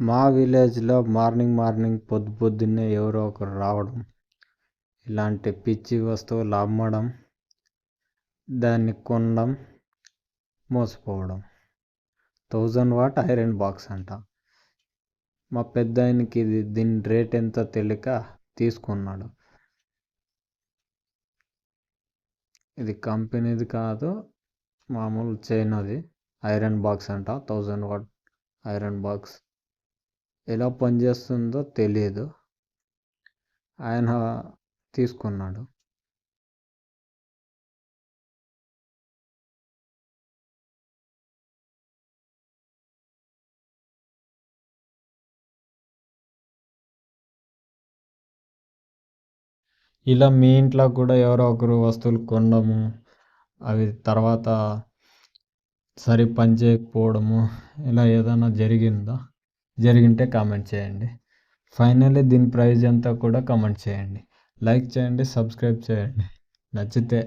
మా విలేజ్లో morning morning పొద్దు పొద్దున్నే ఎవరో ఒకరు రావడం ఇలాంటి పిచ్చి వస్తువులు అమ్మడం దాన్ని కొనడం మోసపోవడం. థౌజండ్ వాట్ ఐరన్ బాక్స్ అంట. మా పెద్ద ఆయనకి ఇది దీని రేట్ ఎంతో తెలియక తీసుకున్నాడు. ఇది కంపెనీది కాదు మామూలు చైనాది ఐరన్ బాక్స్ అంట థౌజండ్ వాట్ ఐరన్ బాక్స్. ఎలా పనిచేస్తుందో తెలియదు ఆయన తీసుకున్నాడు. ఇలా మీ ఇంట్లో కూడా ఎవరో ఒకరు వస్తువులు కొనడము అవి తర్వాత సరి పని చేయకపోవడము ఇలా ఏదైనా జరిగిందా? జరిగింటే కామెంట్ చేయండి. ఫైనల్లీ దీని ప్రైజ్ అంతా కూడా కామెంట్ చేయండి. లైక్ చేయండి సబ్స్క్రైబ్ చేయండి. నచ్చితే